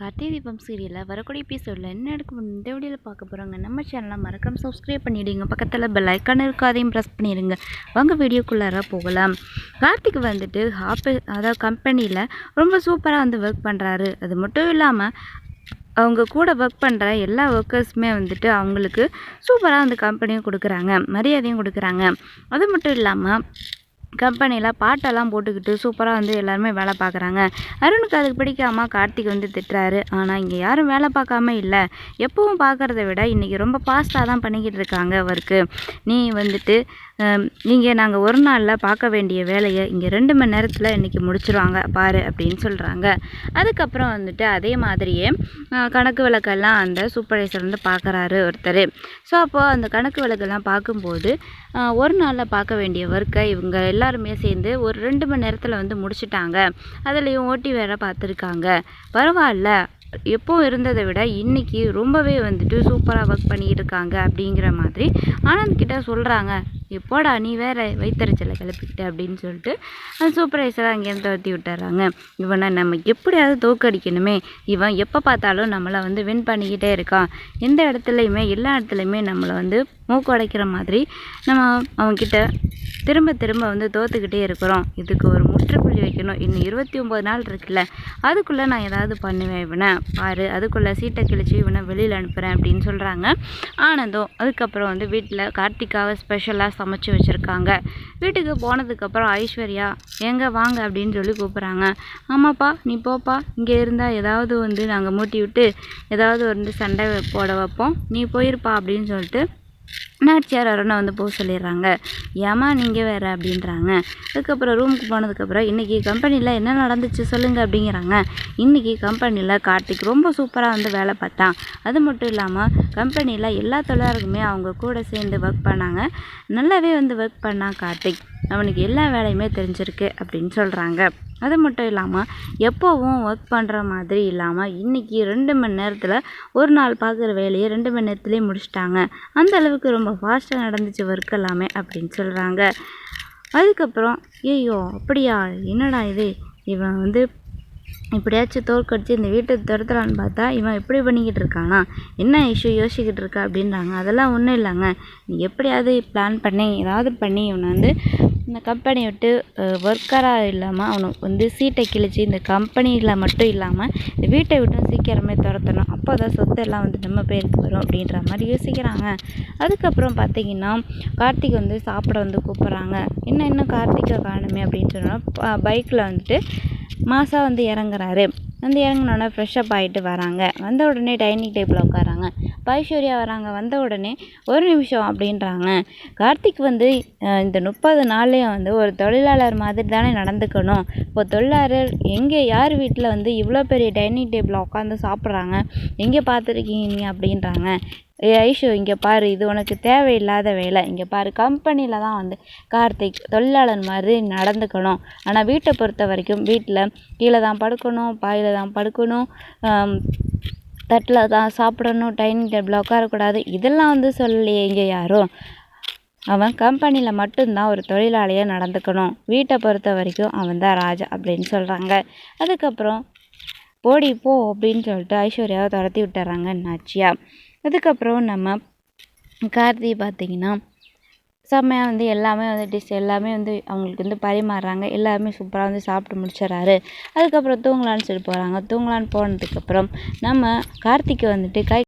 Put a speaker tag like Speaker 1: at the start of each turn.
Speaker 1: கார்த்திகை தீபம் சீரியலில் வரக்கூடிய எபிசோடில் என்ன நடக்கும் இந்த வீடியோவில் பார்க்க போகிறாங்க நம்ம சேனலை மறக்காம சப்ஸ்கிரைப் பண்ணிவிடுங்க பக்கத்தில் பெல் ஐக்கான் இருக்காதையும் ப்ரெஸ் பண்ணிடுங்க. வாங்க வீடியோக்குள்ளார போகலாம். கார்த்திக் வந்துட்டு ஆஃபீஸ் அதாவது கம்பெனியில் ரொம்ப சூப்பராக வந்து ஒர்க் பண்ணுறாரு அது மட்டும் இல்லாமல் அவங்க கூட ஒர்க் பண்ணுற எல்லா ஒர்க்கர்ஸுமே வந்துட்டு அவங்களுக்கு சூப்பராக அந்த கம்பெனியும் கொடுக்குறாங்க மரியாதையும் கொடுக்குறாங்க. அது மட்டும் இல்லாமல் கம்பெனியில் பாட்டெல்லாம் போட்டுக்கிட்டு சூப்பராக வந்து எல்லாருமே வேலை பார்க்குறாங்க. அருணுக்கு அதுக்கு பிடிக்காம கார்த்திக் வந்து திட்டுறாரு. ஆனால் இங்கே யாரும் வேலை பார்க்காம இல்லை. எப்பவும் பார்க்குறத விட இன்றைக்கி ரொம்ப ஃபாஸ்ட்டாக தான் பண்ணிக்கிட்டு இருக்காங்க ஒர்க்கு நீ வந்துட்டு நீங்கள் நாங்கள் ஒரு நாளில் பார்க்க வேண்டிய வேலையை இங்கே ரெண்டு மணி நேரத்தில் இன்றைக்கி முடிச்சிருவாங்க பாரு அப்படின்னு சொல்கிறாங்க அதுக்கப்புறம் வந்துட்டு அதே மாதிரியே கணக்கு விளக்கெல்லாம் அந்த சூப்பர்வைசர் வந்து பார்க்குறாரு ஒருத்தர். ஸோ அப்போது அந்த கணக்கு விளக்கெல்லாம் பார்க்கும்போது ஒரு நாளில் பார்க்க வேண்டிய ஒர்க்கை இவங்க எல்லாருமே சேர்ந்து ஒரு ரெண்டு மணி நேரத்தில் வந்து முடிச்சிட்டாங்க. அதுலேயும் ஓட்டி வேற பார்த்துருக்காங்க. பரவாயில்ல எப்போ இருந்ததை விட இன்றைக்கி ரொம்பவே வந்துட்டு சூப்பராக ஒர்க் பண்ணியிருக்காங்க அப்படிங்கிற மாதிரி ஆனந்த் கிட்டே சொல்கிறாங்க எப்போடா நீ வேறு வைத்தறிச்சலை கிளப்பிக்கிட்ட அப்படின்னு சொல்லிட்டு சூப்பர்வைசராக அங்கேருந்து துரத்தி விட்டுறாங்க. இவனை நம்ம எப்படியாவது தோக்கடிக்கணுமே இவன் எப்போ பார்த்தாலும் நம்மளை வந்து வின் பண்ணிக்கிட்டே இருக்கான். எந்த இடத்துலையுமே எல்லா இடத்துலையுமே நம்மளை வந்து மூக்கு உடைக்கிற மாதிரி நம்ம அவங்கக்கிட்ட திரும்ப திரும்ப வந்து தோற்றுக்கிட்டே இருக்கிறோம். இதுக்கு ஒரு முற்றுப்புள்ளி வைக்கணும். இன்னும் இருபத்தி ஒம்பது நாள் இருக்குல்ல. அதுக்குள்ளே நான் ஏதாவது பண்ணுவேன் இவனை. பாரு அதுக்குள்ளே சீட்டை கிழிச்சு இவனை வெளியில் அனுப்புகிறேன் அப்படின்னு சொல்கிறாங்க ஆனந்தம் அதுக்கப்புறம் வந்து வீட்டில் கார்த்திக்காக ஸ்பெஷலாக சமைச்சு வச்சுருக்காங்க. வீட்டுக்கு போனதுக்கப்புறம் ஐஸ்வர்யா எங்கே வாங்க? அப்படின்னு சொல்லி கூப்பிட்றாங்க. ஆமாப்பா நீ போப்பா. இங்கே இருந்தால் ஏதாவது வந்து நாங்கள் மூட்டி விட்டு ஏதாவது வந்து சண்டை போட வைப்போம். நீ போயிருப்பா அப்படின்னு சொல்லிட்டு நாச்சியார் அருணை வந்து போக சொல்லிடுறாங்க. ஏமா நீங்கள் வேறு அப்படின்றாங்க. அதுக்கப்புறம் ரூமுக்கு போனதுக்கப்புறம் இன்றைக்கி கம்பெனியில் என்ன நடந்துச்சு சொல்லுங்கள் அப்படிங்கிறாங்க. இன்றைக்கி கம்பெனியில் கார்த்திக் ரொம்ப சூப்பராக வந்து வேலை பார்த்தான். அது மட்டும் இல்லாமல் கம்பெனியில் எல்லா தொழிலாளருக்குமே அவங்க கூட சேர்ந்து ஒர்க் பண்ணாங்க. நல்லாவே வந்து ஒர்க் பண்ணான் கார்த்திக். அவனுக்கு எல்லா வேலையுமே தெரிஞ்சிருக்கு அப்படின்னு சொல்கிறாங்க அது மட்டும் இல்லாமல் எப்போவும் ஒர்க் பண்ணுற மாதிரி இல்லாமல் இன்றைக்கி ரெண்டு மணி நேரத்தில் ஒரு நாள் பார்க்குற வேலையை ரெண்டு மணி நேரத்துலேயே முடிச்சிட்டாங்க. அந்த அளவுக்கு ரொம்ப ஃபாஸ்ட்டாக நடந்துச்சு ஒர்க் எல்லாமே அப்படின்னு சொல்கிறாங்க அதுக்கப்புறம் ஐயோ அப்படியா? என்னடா இது? இவன் வந்து இப்படியாச்சும் தோற்கடிச்சு இந்த வீட்டை துரத்தலான்னு பார்த்தா இவன் இப்படி பண்ணிக்கிட்டு இருக்கானா? என்ன இஷ்யூ யோசிக்கிட்டு இருக்கா அப்படின்றாங்க. அதெல்லாம் ஒன்றும் இல்லைங்க. நீ எப்படியாவது பிளான் பண்ணி ஏதாவது பண்ணி இவனை வந்து இந்த கம்பெனி விட்டு ஒர்க்கராக இல்லாமல் அவனுக்கு வந்து சீட்டை கிழிச்சு இந்த கம்பெனியில் மட்டும் இல்லாமல் இந்த வீட்டை விட்டும் சீக்கிரமே துரத்தணும். அப்போ தான் சொத்து எல்லாம் வந்து நம்ம பேருக்கு வரும் அப்படின்ற மாதிரி யோசிக்கிறாங்க. அதுக்கப்புறம் பார்த்தீங்கன்னா கார்த்திக் வந்து சாப்பிட வந்து கூப்பிட்றாங்க. என்ன இன்னும் கார்த்திகை காணுமே அப்படின்னு சொன்னால் பைக்கில் வந்துட்டு மாசா வந்து இறங்குறாரு. வந்து இறங்குனோடனே ஃப்ரெஷ்ஷப் ஆகிட்டு வராங்க. வந்த உடனே டைனிங் டேபிளில் உட்காராங்க. ஐஸ்வர்யா வராங்க. வந்த உடனே ஒரு நிமிஷம் அப்படின்றாங்க. கார்த்திக் வந்து இந்த முப்பது நாள்லேயும் வந்து ஒரு தொழிலாளர் மாதிரி தானே நடந்துக்கணும். இப்போ தொழிலாளர் எங்கே யார் வீட்டில் வந்து இவ்வளோ பெரிய டைனிங் டேபிளில் உட்காந்து சாப்பிட்றாங்க? எங்கே பார்த்துருக்கீங்க நீ அப்படின்றாங்க. ஏ ஐஷு இங்கே பாரு இது உனக்கு தேவையில்லாத வேலை. இங்கே பாரு கம்பெனியில் தான் வந்து கார்த்திக் தொழிலாளர் மாதிரி நடந்துக்கணும். ஆனால் வீட்டை பொறுத்த வரைக்கும் வீட்டில் கீழே தான் படுக்கணும் பாயில் தான் படுக்கணும் தட்டில் தான் சாப்பிடணும் டைனிங் டேபிளில் உட்காரக்கூடாது. இதெல்லாம் வந்து சொல்லலையே இங்கே யாரும். அவன் கம்பெனியில் மட்டும்தான் ஒரு தொழிலாளியாக நடந்துக்கணும். வீட்டை பொறுத்த வரைக்கும் அவன் தான் ராஜா அப்படின்னு சொல்கிறாங்க அதுக்கப்புறம் போடி போ அப்படின்னு சொல்லிட்டு ஐஸ்வர்யாவை துரத்தி விட்டுறாங்க நாச்சியா. அதுக்கப்புறம் நம்ம கார்த்தி பார்த்திங்கன்னா செம்மையாக வந்து எல்லாமே வந்து டிஷ் எல்லாமே வந்து அவங்களுக்கு வந்து பரிமாறுறாங்க. எல்லாருமே சூப்பராக வந்து சாப்பிட்டு முடிச்சிடறாரு. அதுக்கப்புறம் தூங்கலான்னு சொல்லி போகிறாங்க தூங்கலான்னு போனதுக்கப்புறம் நம்ம கார்த்திகை வந்துட்டு கை